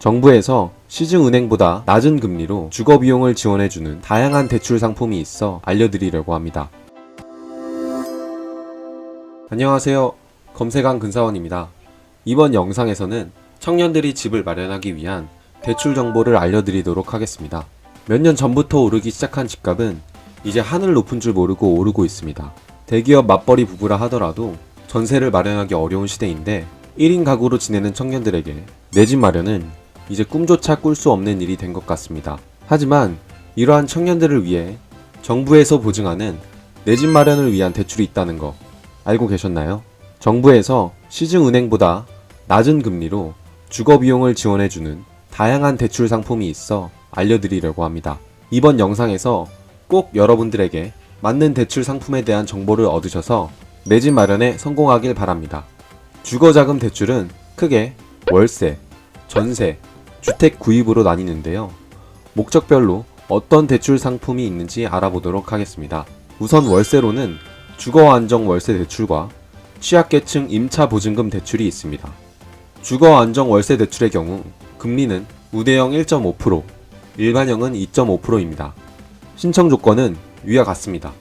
정부에서 시중은행보다 낮은 금리로 주거 비용을 지원해주는 다양한 대출 상품이 있어 알려드리려고 합니다. 안녕하세요. 검색왕 근사원입니다. 이번 영상에서는 청년들이 집을 마련하기 위한 대출 정보를 알려드리도록 하겠습니다. 몇 년 전부터 오르기 시작한 집값은 이제 하늘 높은 줄 모르고 오르고 있습니다. 대기업 맞벌이 부부라 하더라도 전세를 마련하기 어려운 시대인데 1인 가구로 지내는 청년들에게 내 집 마련은 이제 꿈조차 꿀 수 없는 일이 된 것 같습니다. 하지만 이러한 청년들을 위해 정부에서 보증하는 내 집 마련을 위한 대출이 있다는 거 알고 계셨나요? 정부에서 시중은행보다 낮은 금리로 주거 비용을 지원해주는 다양한 대출 상품이 있어 알려드리려고 합니다. 이번 영상에서 꼭 여러분들에게 맞는 대출 상품에 대한 정보를 얻으셔서 내 집 마련에 성공하길 바랍니다. 주거자금 대출은 크게 월세, 전세, 주택 구입으로 나뉘는데요. 목적별로 어떤 대출 상품이 있는지 알아보도록 하겠습니다. 우선 월세로는 주거 안정 월세 대출과 취약계층 임차 보증금 대출이 있습니다. 주거 안정 월세 대출의 경우 금리는 우대형 1.5%, 일반형은 2.5%입니다. 신청 조건은 위와 같습니다.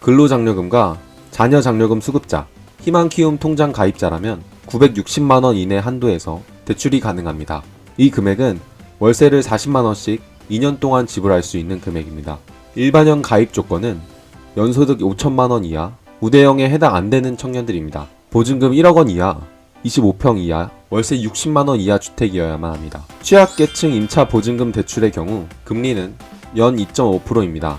근로장려금과 자녀장려금 수급자, 희망키움 통장 가입자라면 960만원 이내 한도에서 대출이 가능합니다. 이 금액은 월세를 40만원씩 2년 동안 지불할 수 있는 금액입니다. 일반형 가입 조건은 연소득 5천만원 이하, 우대형에 해당 안 되는 청년들입니다. 보증금 1억 원 이하, 25평 이하, 월세 60만원 이하 주택이어야만 합니다. 취약계층 임차 보증금 대출의 경우 금리는 연 2.5%입니다.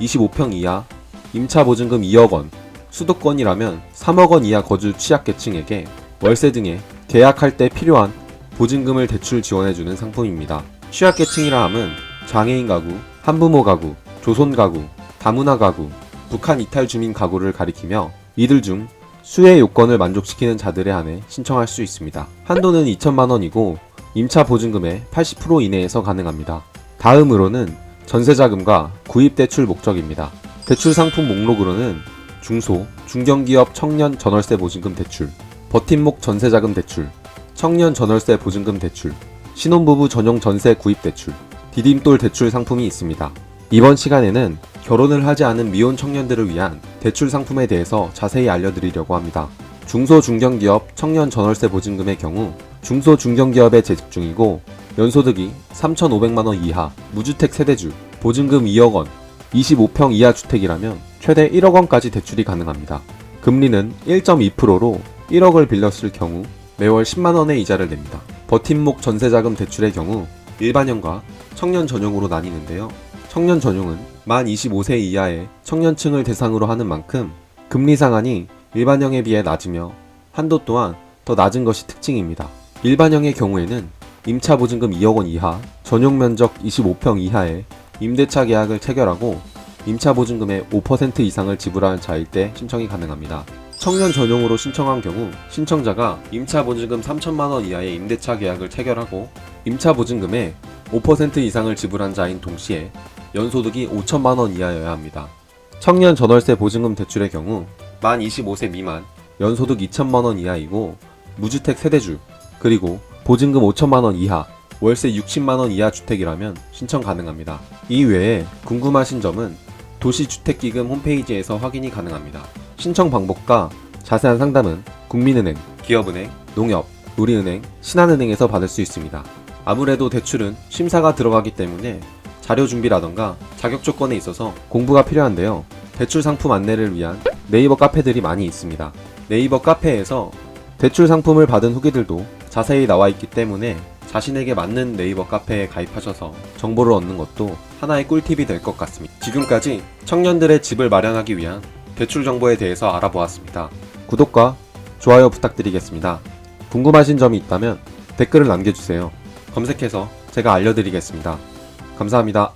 25평 이하, 임차 보증금 2억 원, 수도권이라면 3억 원 이하 거주 취약계층에게 월세 등에 계약할 때 필요한 보증금을 대출 지원해주는 상품입니다. 취약계층이라 함은 장애인 가구, 한부모 가구, 조손 가구, 다문화 가구, 북한 이탈 주민 가구를 가리키며 이들 중 수혜 요건을 만족시키는 자들에 한해 신청할 수 있습니다. 한도는 2천만 원이고 임차 보증금의 80% 이내에서 가능합니다. 다음으로는 전세자금과 구입대출 목적입니다. 대출 상품 목록으로는 중소, 중견기업 청년 전월세 보증금 대출, 버팀목 전세자금 대출, 청년 전월세 보증금 대출, 신혼부부 전용 전세 구입 대출, 디딤돌 대출 상품이 있습니다. 이번 시간에는 결혼을 하지 않은 미혼 청년들을 위한 대출 상품에 대해서 자세히 알려드리려고 합니다. 중소 중견기업 청년 전월세 보증금의 경우 중소 중견기업에 재직 중이고 연소득이 3,500만원 이하 무주택 세대주 보증금 2억 원 25평 이하 주택이라면 최대 1억 원까지 대출이 가능합니다. 금리는 1.2%로 1억을 빌렸을 경우 매월 10만 원의 이자를 냅니다. 버팀목 전세자금 대출의 경우 일반형과 청년 전용으로 나뉘는데요. 청년 전용은 만 25세 이하의 청년층을 대상으로 하는 만큼 금리 상한이 일반형에 비해 낮으며 한도 또한 더 낮은 것이 특징입니다. 일반형의 경우에는 임차 보증금 2억 원 이하, 전용 면적 25평 이하의 임대차 계약을 체결하고 임차 보증금의 5% 이상을 지불하는 자일 때 신청이 가능합니다. 청년 전용으로 신청한 경우 신청자가 임차 보증금 3천만 원 이하의 임대차 계약을 체결하고 임차 보증금의 5% 이상을 지불한 자인 동시에 연소득이 5천만 원 이하여야 합니다. 청년 전월세 보증금 대출의 경우 만 25세 미만 연소득 2천만 원 이하이고 무주택 세대주 그리고 보증금 5천만 원 이하 월세 60만 원 이하 주택이라면 신청 가능합니다. 이 외에 궁금하신 점은 도시주택기금 홈페이지에서 확인이 가능합니다. 신청 방법과 자세한 상담은 국민은행, 기업은행, 농협, 우리은행, 신한은행에서 받을 수 있습니다. 아무래도 대출은 심사가 들어가기 때문에 자료 준비라던가 자격 조건에 있어서 공부가 필요한데요. 대출 상품 안내를 위한 네이버 카페들이 많이 있습니다. 네이버 카페에서 대출 상품을 받은 후기들도 자세히 나와 있기 때문에 자신에게 맞는 네이버 카페에 가입하셔서 정보를 얻는 것도 하나의 꿀팁이 될 것 같습니다. 지금까지 청년들의 집을 마련하기 위한 대출 정보에 대해서 알아보았습니다. 구독과 좋아요 부탁드리겠습니다. 궁금하신 점이 있다면 댓글을 남겨주세요. 검색해서 제가 알려드리겠습니다. 감사합니다.